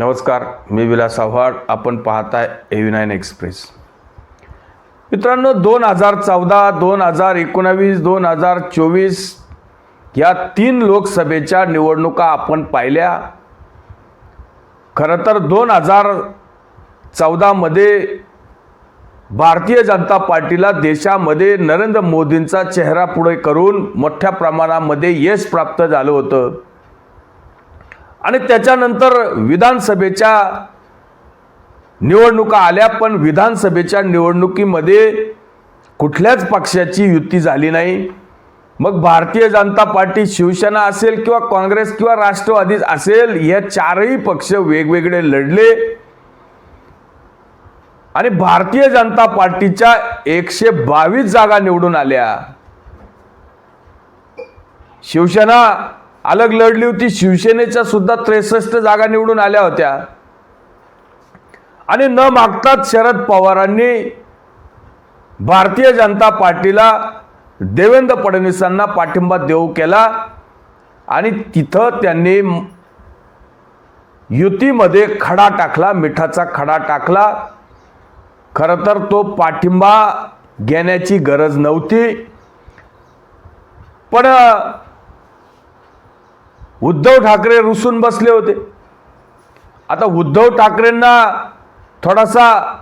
नमस्कार मी विलास आव्हाड. आपण पाहताय एव्ही नाईन एक्सप्रेस मित्रांनो दोन हजार चौदा दोन हजार एकोणावीस दोन हजार चोवीस या तीन लोकसभेच्या निवडणुका आपण पाहिल्या. खरं तर दोन हजार चौदामध्ये भारतीय जनता पार्टीला देशामध्ये नरेंद्र मोदींचा चेहरा पुढे करून मोठ्या प्रमाणामध्ये यश प्राप्त झालं होतं. आणि त्याच्यानंतर विधानसभेच्या निवडणुका आल्या पण विधानसभेच्या निवडणुकीमध्ये कुठल्याच पक्षाची युती झाली नाही. मग भारतीय जनता पार्टी शिवसेना असेल किंवा काँग्रेस किंवा राष्ट्रवादी असेल या चारही पक्ष वेगवेगळे लढले. आणि भारतीय जनता पार्टीच्या एकशे बावीस जागा निवडून आल्या. शिवसेना अलग लढली होती. शिवसेनेच्या सुद्धा त्रेसष्ट जागा निवडून आल्या होत्या. आणि न मागताच शरद पवारांनी भारतीय जनता पार्टीला देवेंद्र फडणवीसांना पाठिंबा देऊ केला. आणि तिथं त्यांनी युतीमध्ये खडा टाकला मिठाचा खडा टाकला. खरं तर तो पाठिंबा घेण्याची गरज नव्हती. पण उद्धव ठाकरे रुसून बसले होते. आता उद्धव ठाकरेंना थोडासा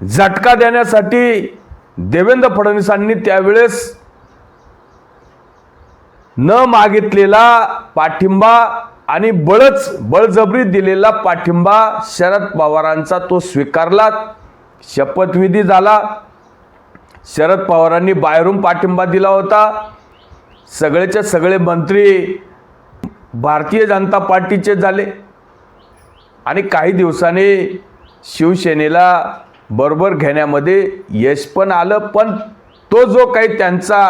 झटका देण्यासाठी देवेंद्र फडणवीसांनी त्यावेळेस न मागितलेला पाठिंबा आणि बळच बळजबरी दिलेला पाठिंबा शरद पवारांचा तो स्वीकारला. शपथविधी झाला. शरद पवारांनी बाहेरून पाठिंबा दिला होता. सगळेचे सगळे मंत्री भारतीय जनता पार्टीचे झाले. आणि काही दिवसांनी शिवसेनेला बरोबर घेण्यामध्ये यश पण आलं पण तो जो काही त्यांचा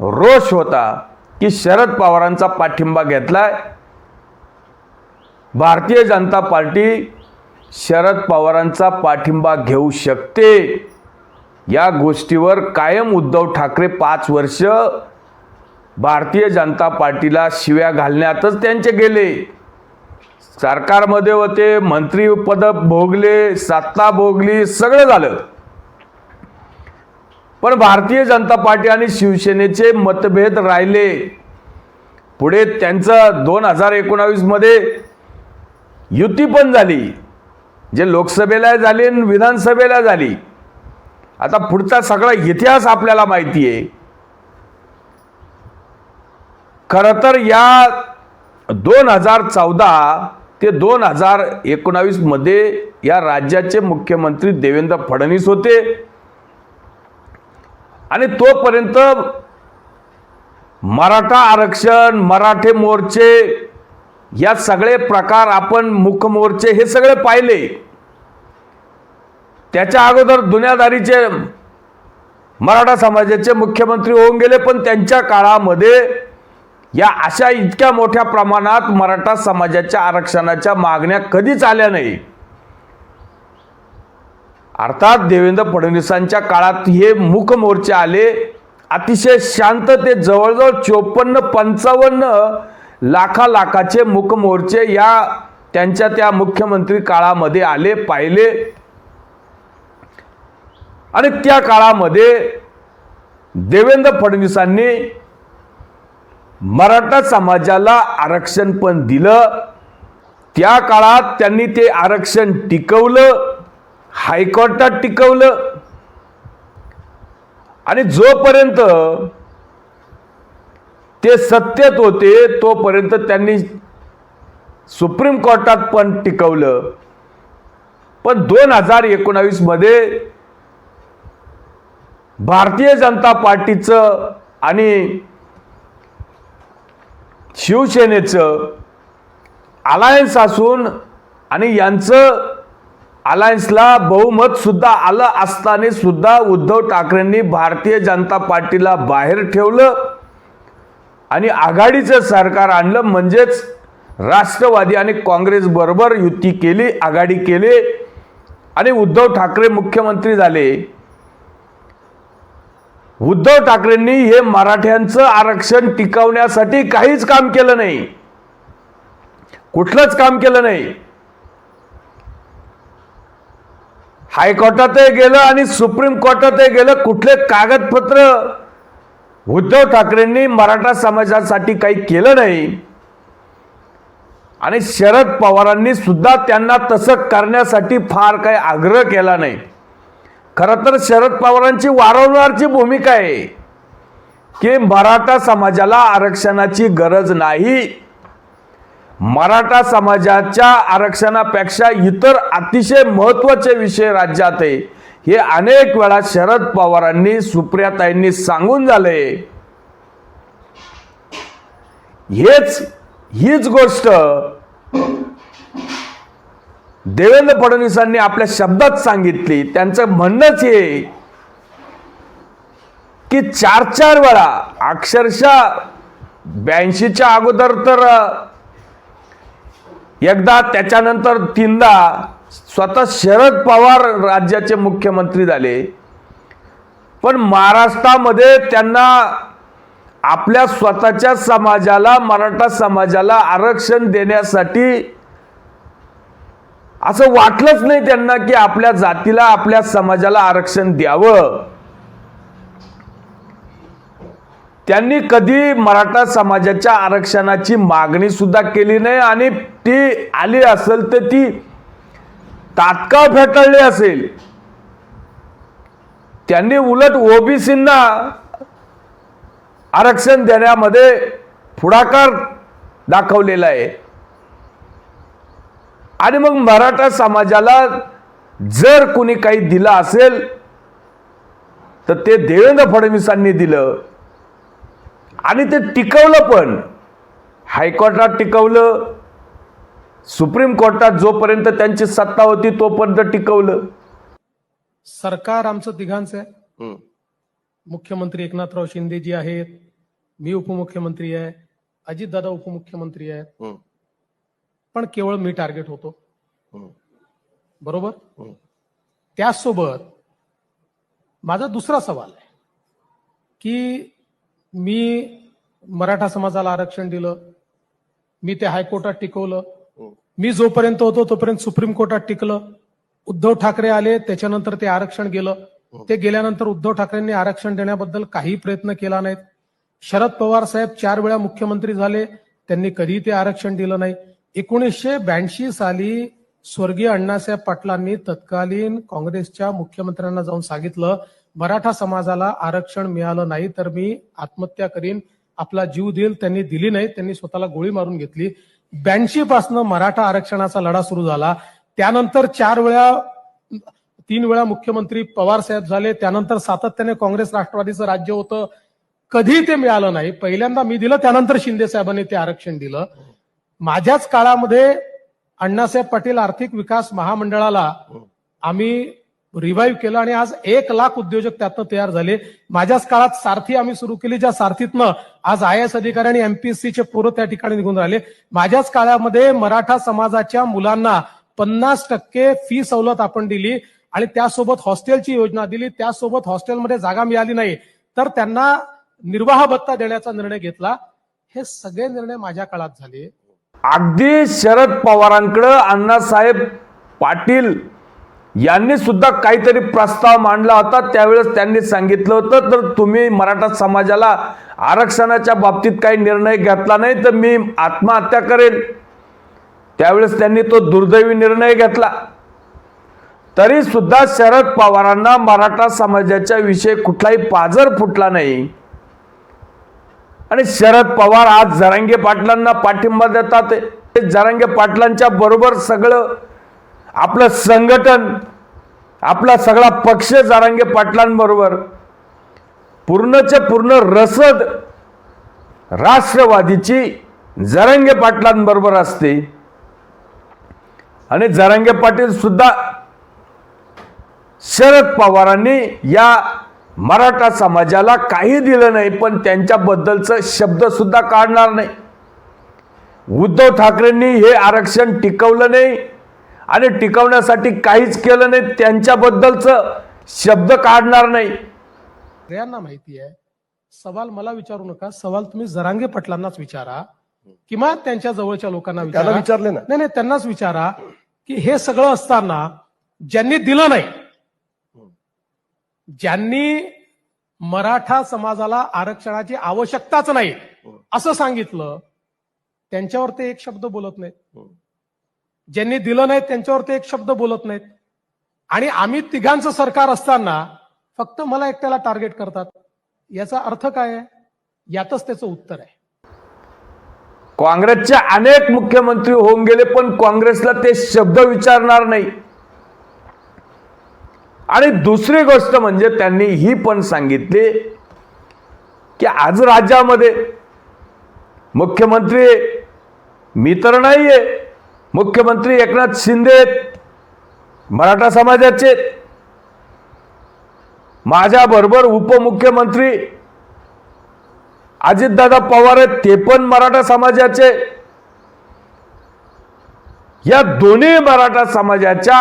रोष होता की शरद पवारांचा पाठिंबा घेतलाय भारतीय जनता पार्टी शरद पवारांचा पाठिंबा घेऊ शकते या गोष्टीवर कायम उद्धव ठाकरे पाच वर्ष भारतीय जनता पार्टीला शिव्या घालण्यातच त्यांचे गेले. सरकारमध्ये होते मंत्रीपद भोगले सत्ता भोगली सगळं झालं. पण भारतीय जनता पार्टी आणि शिवसेनेचे मतभेद राहिले. पुढे त्यांचं दोन हजार एकोणावीसमध्ये युती पण झाली. जे लोकसभेला झाली आणि विधानसभेला झाली. आता पुढचा सगळा इतिहास आपल्याला माहिती आहे. खरं तर या दोन हजार चौदा ते दोन हजार एकोणावीसमध्ये या राज्याचे मुख्यमंत्री देवेंद्र फडणवीस होते. आणि तोपर्यंत मराठा आरक्षण मराठे मोर्चे या सगळे प्रकार आपण मुख मोर्चे हे सगळे पाहिले. त्याच्या अगोदर दुनियादारीचे मराठा समाजाचे मुख्यमंत्री होऊन गेले पण त्यांच्या काळामध्ये या अशा इतक्या मोठ्या प्रमाणात मराठा समाजाच्या आरक्षणाच्या मागण्या कधीच आल्या नाही. अर्थात देवेंद्र फडणवीसांच्या काळात हे मुख मोर्चे आले. अतिशय शांतते जवळजवळ चोपन्न पंचावन्न लाखा लाखाचे मुख मोर्चे या त्यांच्या त्या मुख्यमंत्री काळामध्ये आले पाहिले. आणि त्या काळामध्ये देवेंद्र फडणवीसांनी मराठा समाजाला आरक्षण पण दिलं. त्या काळात त्यांनी ते आरक्षण टिकवलं हायकोर्टात टिकवलं. आणि जोपर्यंत ते सत्तेत होते तोपर्यंत त्यांनी सुप्रीम कोर्टात पण टिकवलं. पण दोन हजार एकोणावीसमध्ये भारतीय जनता पार्टीचं आणि शिवसेनेचं अलायन्स असून आणि यांचं अलायन्सला बहुमत सुद्धा आलं असताना सुद्धा उद्धव ठाकरेंनी भारतीय जनता पार्टीला बाहेर ठेवलं आणि आघाडीचं सरकार आणलं. म्हणजेच राष्ट्रवादी आणि काँग्रेस बरोबर युती केली आघाडी केली आणि उद्धव ठाकरे मुख्यमंत्री झाले. उद्धव ठाकरेंनी हे मराठ्यांचं आरक्षण टिकवण्यासाठी काहीच काम केलं नाही. कुठलंच काम केलं नाही. हायकोर्टातही गेलं आणि सुप्रीम कोर्टातही गेलं कुठले कागदपत्र उद्धव ठाकरेंनी मराठा समाजासाठी काही केलं नाही. आणि शरद पवारांनी सुद्धा त्यांना तसं करण्यासाठी फार काही आग्रह केला नाही. खरं तर शरद पवारांची वारंवारची भूमिका आहे की मराठा समाजाला आरक्षणाची गरज नाही. मराठा समाजाच्या आरक्षणापेक्षा इतर अतिशय महत्त्वाचे विषय राज्यात आहे. हे अनेक वेळा शरद पवारांनी सुप्रियाताईंनी सांगून झाले. हेच हीच गोष्ट देवेंद्र फडणवीसांनी आपल्या शब्दात सांगितली त्यांचं म्हणणंच हे की चार चार वेळा अक्षरशः ब्याऐंशीच्या अगोदर तर एकदा त्याच्यानंतर तीनदा स्वतः शरद पवार राज्याचे मुख्यमंत्री झाले. पण महाराष्ट्रामध्ये त्यांना आपल्या स्वतःच्या समाजाला मराठा समाजाला आरक्षण देण्यासाठी असं वाटलंच नाही त्यांना की आपल्या जातीला आपल्या समाजाला आरक्षण द्यावं. त्यांनी कधी मराठा समाजाच्या आरक्षणाची मागणी सुद्धा केली नाही आणि ती आली असेल तर ती तात्काळ फेटाळली असेल. त्यांनी उलट ओबीसींना आरक्षण देण्यामध्ये पुढाकार दाखवलेला आहे. आणि मग मराठा समाजाला जर कोणी काही दिलं असेल तर ते देवेंद्र फडणवीसांनी दिलं. आणि ते टिकवलं पण. हायकोर्टात टिकवलं सुप्रीम कोर्टात जोपर्यंत त्यांची सत्ता होती तोपर्यंत टिकवलं. सरकार आमचं तिघांचं आहे. मुख्यमंत्री एकनाथराव शिंदे जी आहेत. मी उपमुख्यमंत्री आहे. अजितदादा उपमुख्यमंत्री आहेत पण केवळ मी टार्गेट होतो. हम्म, बरोबर? हम्म. त्याचसोबत माझा दुसरा सवाल आहे की मी मराठा समाजाला आरक्षण दिलं मी ते हायकोर्टात टिकवलं मी जोपर्यंत होतो तोपर्यंत सुप्रीम कोर्टात टिकलं उद्धव ठाकरे आले त्याच्यानंतर ते आरक्षण गेलं. ते गेल्यानंतर उद्धव ठाकरेंनी आरक्षण देण्याबद्दल काही प्रयत्न केला नाहीत. शरद पवार साहेब चार वेळा मुख्यमंत्री झाले त्यांनी कधी ते आरक्षण दिलं नाही. एकोणीसशे ब्याऐंशी साली स्वर्गीय अण्णासाहेब पाटलांनी तत्कालीन काँग्रेसच्या मुख्यमंत्र्यांना जाऊन सांगितलं मराठा समाजाला आरक्षण मिळालं नाही तर मी आत्महत्या करीन आपला जीव देईल त्यांनी दिली नाही त्यांनी स्वतःला गोळी मारून घेतली. ब्याऐंशी पासनं मराठा आरक्षणाचा लढा सुरू झाला. त्यानंतर चार वेळा तीन वेळा मुख्यमंत्री पवार साहेब झाले त्यानंतर सातत्याने काँग्रेस राष्ट्रवादीचं राज्य होतं. कधी ते मिळालं नाही. पहिल्यांदा मी दिलं त्यानंतर शिंदे साहेबांनी ते आरक्षण दिलं. माझ्याच काळामध्ये अण्णासाहेब पाटील आर्थिक विकास महामंडळाला आम्ही रिव्हाइव्ह केलं आणि आज एक लाख उद्योजक त्यातनं तयार झाले. माझ्याच काळात सारथी आम्ही सुरू केली ज्या सारथीतनं आज आय एस अधिकारी आणि एमपीएससीचे पोरं त्या ठिकाणी निघून राहिले. माझ्याच काळामध्ये मराठा समाजाच्या मुलांना पन्नास टक्के फी सवलत आपण दिली आणि त्यासोबत हॉस्टेलची योजना दिली. त्यासोबत हॉस्टेलमध्ये जागा मिळाली नाही. तर त्यांना निर्वाह भत्ता देण्याचा निर्णय घेतला. हे सगळे निर्णय माझ्या काळात झाले. अगदी शरद पवारांकडं अण्णासाहेब पाटील यांनी सुद्धा काहीतरी प्रस्ताव मांडला होता. त्यावेळेस त्यांनी सांगितलं होतं तर तुम्ही मराठा समाजाला आरक्षणाच्या बाबतीत काही निर्णय घेतला नाही तर मी आत्महत्या करेन. त्यावेळेस त्यांनी तो दुर्दैवी निर्णय घेतला. तरी सुद्धा शरद पवारांना मराठा समाजाच्या विषयी कुठलाही पाजर फुटला नाही. आणि शरद पवार आज जरांगे पाटलांना पाठिंबा देतात. ते जरांगे पाटलांच्या बरोबर सगळं आपलं संघटन आपला सगळा पक्ष जरांगे पाटलांबरोबर पूर्णच्या पूर्ण रसद राष्ट्रवादीची जरांगे पाटलांबरोबर असते. आणि जरांगे पाटील सुद्धा शरद पवारांनी या मराठा समाजाला काही दिलं नाही पण त्यांच्याबद्दलचं शब्द सुद्धा काढणार नाही. उद्धव ठाकरेंनी हे आरक्षण टिकवलं नाही आणि टिकवण्यासाठी काहीच केलं नाही त्यांच्याबद्दलचं शब्द काढणार नाही. सगळ्यांना माहिती आहे सवाल मला विचारू नका सवाल तुम्ही जरांगे पटलांनाच विचारा किंवा त्यांच्या जवळच्या लोकांना विचारले ना. नाही नाही त्यांनाच विचारा की हे सगळं असताना ज्यांनी दिलं नाही ज्यांनी मराठा समाजाला आरक्षणाची आवश्यकताच नाही असं सांगितलं त्यांच्यावर ते एक शब्द बोलत नाहीत. ज्यांनी दिलं नाही त्यांच्यावर ते एक शब्द बोलत नाहीत. आणि आम्ही तिघांचं सरकार असताना फक्त मला एकट्याला टार्गेट करतात. याचा अर्थ काय आहे? यातच त्याचं उत्तर आहे. काँग्रेसचे अनेक मुख्यमंत्री होऊन गेले पण काँग्रेसला ते शब्द विचारणार नाही. आणि दुसरी गोष्ट म्हणजे त्यांनी ही पण सांगितली की आज राज्यामध्ये मुख्यमंत्री मी तर नाहीये. मुख्यमंत्री एकनाथ शिंदे मराठा समाजाचे माझ्याबरोबर उपमुख्यमंत्री अजितदादा पवार आहेत ते पण मराठा समाजाचे या दोन्ही मराठा समाजाच्या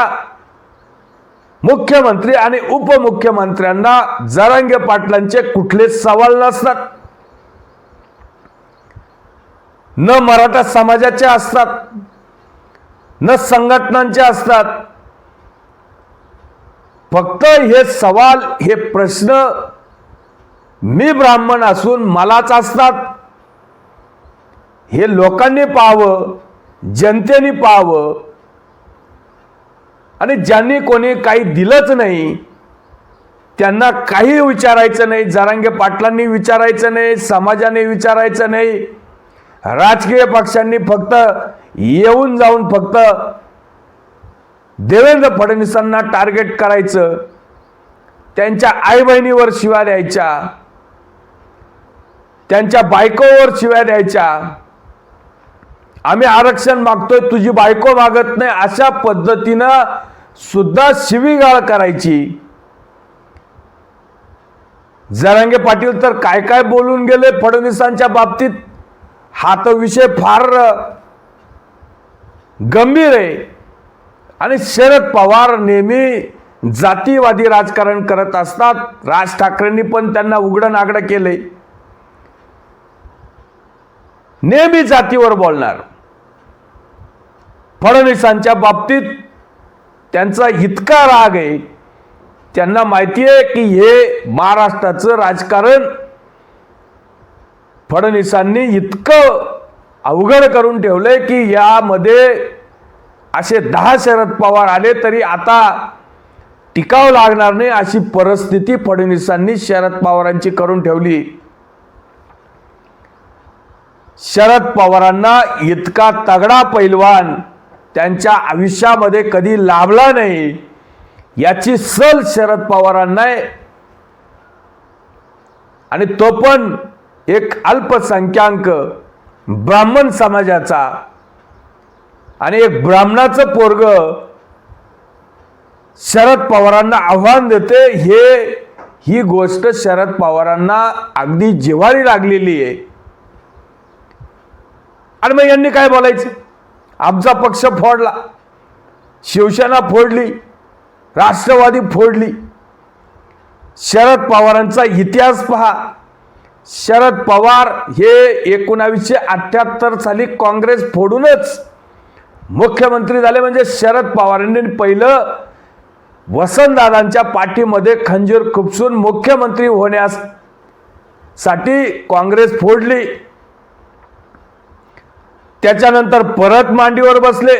मुख्यमंत्री आणि उपमुख्यमंत्र्यांना जरांगे पाटलांचे कुठलेच सवाल नसतात. न मराठा समाजाचे असतात न संघटनांचे असतात. फक्त हे सवाल हे प्रश्न मी ब्राह्मण असून मलाच असतात. हे लोकांनी पाहावं जनतेने पाहावं आणि ज्यांनी कोणी काही दिलंच नाही त्यांना काही विचारायचं नाही जरांगे पाटलांनी विचारायचं नाही समाजाने विचारायचं नाही राजकीय पक्षांनी फक्त येऊन जाऊन फक्त देवेंद्र फडणवीसांना टार्गेट करायचं त्यांच्या आई बहिणीवर शिव्या द्यायच्या त्यांच्या बायकोवर शिव्या द्यायच्या आम्ही आरक्षण मागतोय तुझी बायको मागत नाही अशा पद्धतीनं सुद्धा शिवीगाळ करायची. जरांगे पाटील तर काय काय बोलून गेले फडणवीसांच्या बाबतीत? हा तर विषय फार गंभीर आहे. आणि शरद पवार नेहमी जातीवादी राजकारण करत असतात. राज ठाकरेंनी पण त्यांना उघडं नागडं केलंय. नेहमी जातीवर बोलणार. फडणवीसांच्या बाबतीत त्यांचा इतका राग आहे त्यांना माहिती आहे की हे महाराष्ट्राचं राजकारण फडणवीसांनी इतकं अवघड करून ठेवलंय की यामध्ये असे दहा शरद पवार आले तरी आता टिकाव लागणार नाही अशी परिस्थिती फडणवीसांनी शरद पवारांची करून ठेवली. शरद पवारांना इतका तगडा पैलवान त्यांच्या आयुष्यामध्ये कधी लाभला नाही याची सल शरद पवारांना आहे आणि तो पण एक अल्पसंख्याक ब्राह्मण समाजाचा आणि एक ब्राह्मणाचं पोरग शरद पवारांना आव्हान देते. हे ही गोष्ट शरद पवारांना अगदी जिव्हारी लागलेली आहे आणि मग यांनी काय बोलायचं? आमचा पक्ष फोडला. शिवसेना फोडली. राष्ट्रवादी फोडली. शरद पवारांचा इतिहास पहा. शरद पवार हे एकोणावीसशे अठ्ठ्याहत्तर साली काँग्रेस फोडूनच मुख्यमंत्री झाले म्हणजे शरद पवारांनी पहिलं वसंतदादांच्या पाठीमध्ये खंजीर खुपसून मुख्यमंत्री होण्यास साठी काँग्रेस फोडली. त्याच्यानंतर परत मांडीवर बसले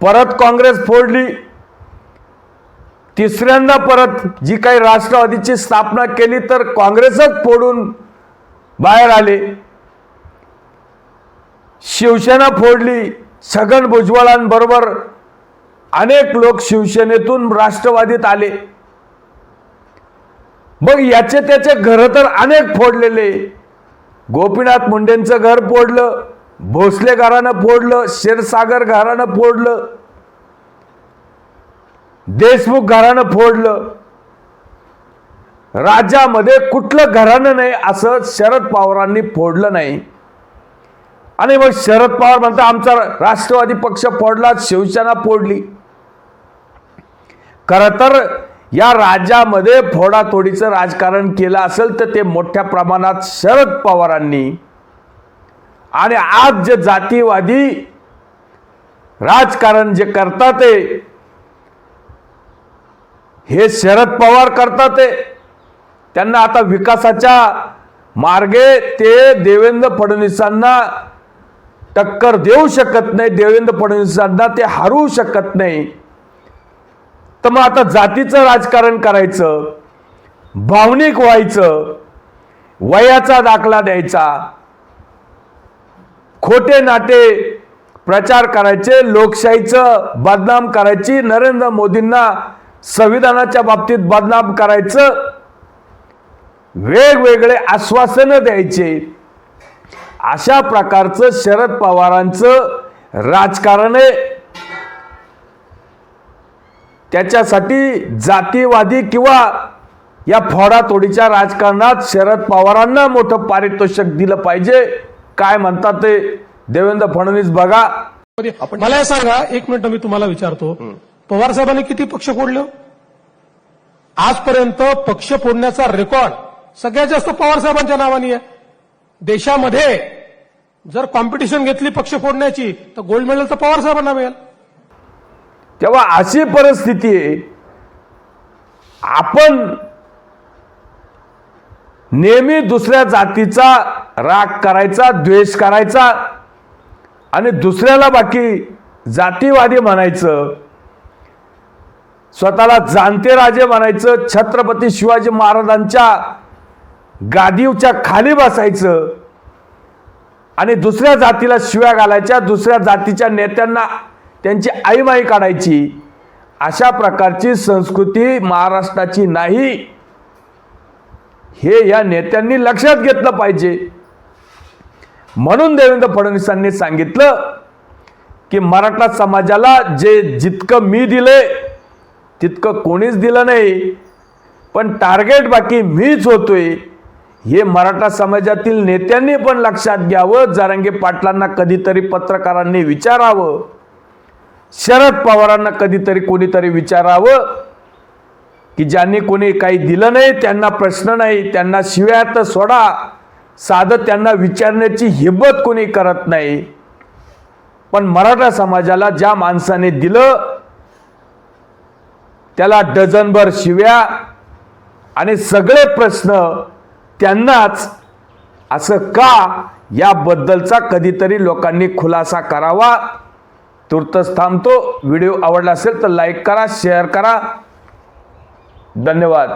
परत काँग्रेस फोडली. तिसऱ्यांदा परत जी काही राष्ट्रवादीची स्थापना केली तर काँग्रेसच फोडून बाहेर आले. शिवसेना फोडली छगन भुजबळांबरोबर अनेक लोक शिवसेनेतून राष्ट्रवादीत आले. मग याचे त्याचे घर तर अनेक फोडलेले. गोपीनाथ मुंडेंचं घर फोडलं. भोसले घरानं फोडलं क्षीरसागर घरानं फोडलं देशमुख घरानं फोडलं. राज्यामध्ये कुठलं घरानं नाही असं शरद पवारांनी फोडलं नाही. आणि मग शरद पवार म्हणतात आमचा राष्ट्रवादी पक्ष फोडला शिवसेना फोडली. खर तर या राज्यामध्ये फोडातोडीचं राजकारण केलं असेल तर ते मोठ्या प्रमाणात शरद पवारांनी आणि आज जे जातीवादी राजकारण जे करतात हे शरद पवार करतात त्यांना आता विकासाच्या मार्गे ते देवेंद्र फडणवीसांना टक्कर देऊ शकत नाही देवेंद्र फडणवीसांना ते हरवू शकत नाही. तर मग आता जातीचं राजकारण करायचं भावनिक व्हायचं वयाचा दाखला द्यायचा खोटे नाटे प्रचार करायचे लोकशाहीचं बदनाम करायची नरेंद्र मोदींना संविधानाच्या बाबतीत बदनाम करायचं वेगवेगळे आश्वासनं द्यायचे. अशा प्रकारचं शरद पवारांचं राजकारण आहे त्याच्यासाठी जातीवादी किंवा या फोडातोडीच्या राजकारणात शरद पवारांना मोठं पारितोषिक दिलं पाहिजे. काय म्हणतात ते देवेंद्र फडणवीस बघा. मला हे सांगा एक मिनिट मी तुम्हाला विचारतो. पवार साहेबांनी किती पक्ष फोडले? आजपर्यंत पक्ष फोडण्याचा रेकॉर्ड सगळ्यात जास्त पवार साहेबांच्या नावाने आहे. देशामध्ये जर कॉम्पिटिशन घेतली पक्ष फोडण्याची तर गोल्ड मेडल तर पवार साहेबांना मिळेल. तेव्हा अशी परिस्थिती आहे आपण नेहमी दुसऱ्या जातीचा राग करायचा द्वेष करायचा आणि दुसऱ्याला बाकी जातीवादी म्हणायचं स्वतःला जाणते राजे म्हणायचं छत्रपती शिवाजी महाराजांच्या गादीवच्या खाली बसायचं आणि दुसऱ्या जातीला शिव्या घालायच्या दुसऱ्या जातीच्या नेत्यांना त्यांची आईमाई काढायची अशा प्रकारची संस्कृती महाराष्ट्राची नाही. हे या नेत्यांनी लक्षात घेतलं पाहिजे. म्हणून देवेंद्र फडणवीसांनी सांगितलं की मराठा समाजाला जे जितकं मी दिले तितकं कोणीच दिलं नाही. पण टार्गेट बाकी मीच होतोय. हे मराठा समाजातील नेत्यांनी पण लक्षात घ्यावं. जारंगे पाटलांना कधीतरी पत्रकारांनी विचारावं. शरद पवारांना कधीतरी कोणीतरी विचारावं की ज्यांनी कोणी काही दिलं नाही त्यांना प्रश्न नाही त्यांना शिव्यात सोडा. साधं त्यांना विचारण्याची हिंमत कोणी करत नाही. पण मराठा समाजाला ज्या माणसाने दिलं त्याला डझनभर शिव्या आणि सगळे प्रश्न त्यांनाच. असं का याबद्दलचा कधीतरी लोकांनी खुलासा करावा? तुर्तच थांबतो. व्हिडिओ आवडला असेल तर लाईक करा शेअर करा. धन्यवाद.